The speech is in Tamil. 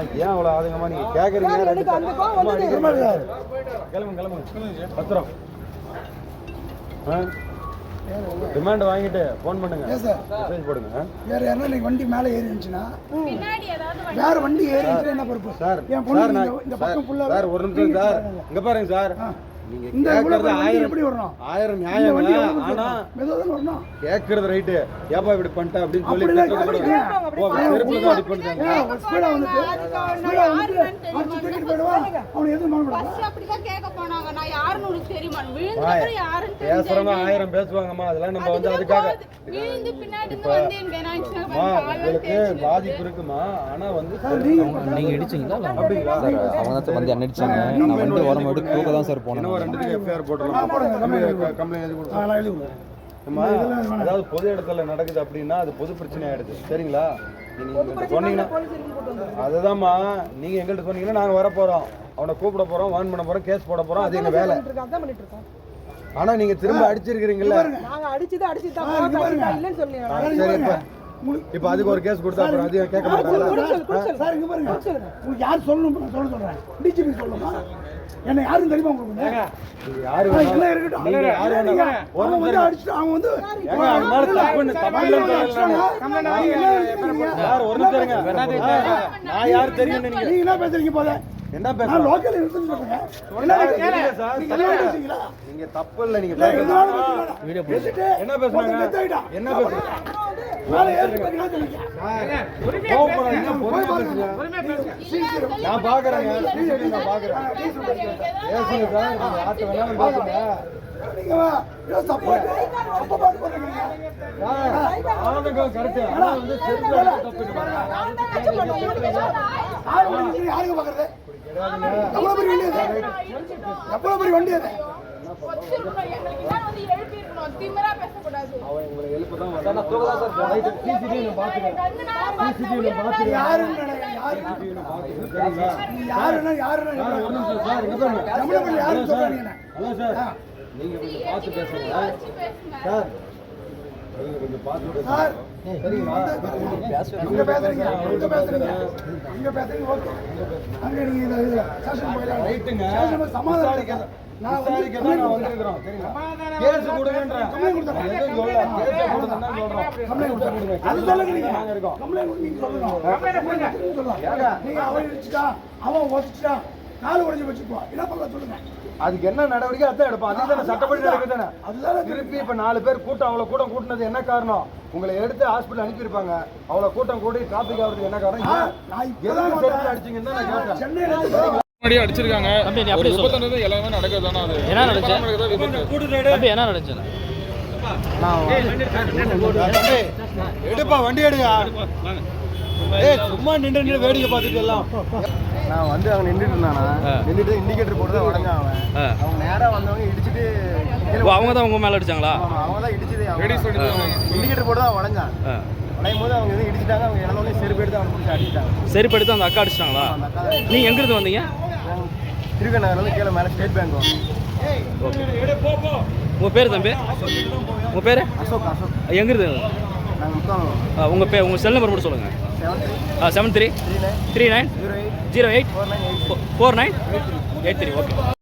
ஆனா ஏன் அவ்வளவு ஆதங்கமா நீங்க கேக்குறீங்க? சார், ரெண்டு. கிளம்புங்க கிளம்புங்க. பத்திரம். டிமாண்ட் வாங்கிட்டு ஃபோன் பண்ணுங்க. மெசேஜ் போடுங்க. வேற யாரும் இன்னைக்கு வண்டி மேலே ஏறி இருந்துச்சுன்னா வேற வண்டி ஏறி என்ன பொறுப்பு? சார் என் பொண்ணு இந்த- பக்கம் ஃபுல்லா சார் ஒரு நிமிஷம் சார். இங்க பாருங்க சார். இந்த ஆயிரம் எப்படி வரணும்? ஆயிரம் நியாயம் ஆனா மெதுவாக தான் வரணும். கேக்குறது ரைட்டு. ஏப்பா இப்படி பண்ணிட்ட அப்படின்னு சொல்லி செருப்புல தான் அடி பண்ணிட்டாங்க. ஸ்பீடா வந்துட்டு ஸ்பீடா வந்துட்டு அடிச்சு தூக்கிட்டு போயிடுவான் அவனை எதுவும் பண்ண கூடாது ஃபர்ஸ்ட் அப்படிதான் கேட்க போனாங்க. நான் யாருன்னு உனக்கு தெரியுமா? விழுந்தப்பறம் யாருன்னு பேசுறவங்க தெரிஞ்சா ஆயிரம் பேசுவாங்கம்மா. அதெல்லாம் நம்ம வந்து அதுக்காக வந்து உங்களுக்கு பாதிப்பு இருக்குமா? ஆனா வந்து நீங்க இடிச்சீங்களா? இல்ல? அப்படிங்களா? அவங்க தான் சார் வந்து என்ன அடிச்சாங்க நான் எடுத்து தூக்க தான் சார் போனேன் இன்னும் ரெண்டு எஃப்ஐஆர் போட்டுடலாம். கம்ப்ளைண்ட் எழுதி கொடுத்தோம் அதாவது பொது இடத்துல நடக்குது அப்படின்னா அது பொது பிரச்சனை ஆயிடுது. சரிங்களா? நீங்க சொன்னீங்கன்னா அதுதான்மா நீங்க எங்கள்கிட்ட சொன்னீங்கன்னா நாங்க வர போறோம் அவனை கூப்பிட போறோம் வான் பண்ண போறோம் கேஸ் போட போறோம் அது எங்க வேலை. ஆனா நீங்க திரும்ப அடிச்சிருக்கிறீங்கல்ல? நாங்க அடிச்சது அடிச்சுட்டு தான் இல்லைன்னு சொல்லி சரி இப்ப இப்ப அதுக்கு ஒரு கேஸ் கொடுத்தா அப்புறம் அதையும் கேட்க மாட்டாங்களா? சார் இங்க பாருங்க. உங்களுக்கு யார் சொல்லணும்? சொல்ல சொல்றேன். டிஜிபி சொல்லணுமா? என்ன யாரும் தெரியுமா உங்களுக்கு? யாரு இதெல்லாம் இருக்கட்டும். யாரு அவன் வந்து அடிச்சுட்டு அவன் வந்து அது? சார் ஒரு நான் யார் தெரியும் நீங்க நீங்க என்ன பேசுறீங்க போல? என்ன நான் பேசுறேன் லோக்கல் இருக்குன்னு சொல்றேன் நீங்க தப்பு இல்ல நீங்க பேசுங்க. பேசிட்டு என்ன ஆயிட்டான். என்ன பேசுறாங்க. நான் பாக்குறேங்க. நான் பாக்குறேன். பேசுங்க சார். யார்கிட்ட வேணாலும் பேசுங்க. கரெக்ட் ஆனா வந்து செருப்பு அடிச்சு தப்பு யாரு வண்டி நீங்க யாருங்க பாக்குறது? எவ்வளவு பெரிய வண்டி அது? எவ்வளவு பெரிய வண்டி அது? நீங்க கொஞ்சம் பார்த்து பேசுங்க. சார் நீங்க கொஞ்சம் பார்த்து பேசுங்க சார் சரிங்களா? இங்க பேசுறீங்க. இங்க பேசுறீங்க. இங்க பேசுறீங்க. ஓகே. அங்க நீங்க ஸ்டேஷன் போயிடலாம். ரைட்டுங்க. சமாதானம் நான் விசாரிக்க நான் வந்திருக்கிறோம். சரிங்களா? கேஸ் கொடுங்கன்றேன் எதுவும் சொல்ல கேஸ் கொடுங்கன்னு தான் சொல்றோம் கம்ப்ளைண்ட் கொடுத்துருங்க அது சொல்லுங்க நீங்க. நாங்க இருக்கோம் கம்ப்ளைண்ட் நீங்க கம்ப்ளைண்ட் நீங்க அவன் இடிச்சிட்டான் அவன் கால் உடைஞ்சு வச்சுப்போம் என்ன பண்ணலாம் சொல்லுங்க. அதுக்கு என்ன நடவடிக்கை? அதான் எடுப்போம் அதுக்கு தானே சட்டப்படி நடக்குது தானே அதுதானே திருப்பி இப்ப நாலு பேர் கூட்டம் அவ்வளவு கூட்டம் கூட்டினது என்ன காரணம்? உங்களை எடுத்து ஹாஸ்பிட்டல் அனுப்பியிருப்பாங்க. அவ்வளவு கூட்டம் கூடி டிராபிக் ஆகுறதுக்கு என்ன காரணம்? நான் எதுக்கு செருப்பு அடிச்சீங்கன்னு தான் நான் கேட்டேன். சென்னையில முன்னாடியே அடிச்சிருக்காங்க. ஒரு விபத்து எல்லாமே நடக்கிறது தானே அது? என்ன நடந்துச்சு? என்ன நடந்துச்சு? எடுப்பா வண்டி ஏய் சும்மா நின்று நின்று வேடிக்கை பார்த்துட்டு எல்லாம். நான் வந்து அவன் நின்றுட்டு இருந்தானா நின்றுட்டு இண்டிகேட்டர் போட்டு தான் உடஞ்சான் அவன். அவங்க நேரா வந்தவங்க இடிச்சிட்டு ஓ அவங்க தான் உங்க மேல அடிச்சாங்களா? அவங்க தான் இடிச்சது இண்டிகேட்டர் போட்டு தான் உடஞ்சான். உடையும் போது அவங்க எதுவும் இடிச்சிட்டாங்க அவங்க இழந்தோடனே செருப்பு எடுத்து அவனை பிடிச்சி அடிச்சிட்டாங்க. செருப்பு எடுத்து அந்த அக்கா அடிச்சிட்டாங்களா? நீங்க எங்க இருந்து வந்தீங்க திருக்கநகர்ல இருந்து கீழே மேலே ஸ்டேட் பேங்க் உங்க பேர் தம்பி? உங்க பேரு? அசோக் அசோக். எங்க இருந்து நாங்கள் முத்தம் ஆ, உங்க பேர் உங்க செல் நம்பர் மட்டும் சொல்லுங்க. Seven three seven three three nine three nine zero eight zero eight four nine eight four nine eight three okay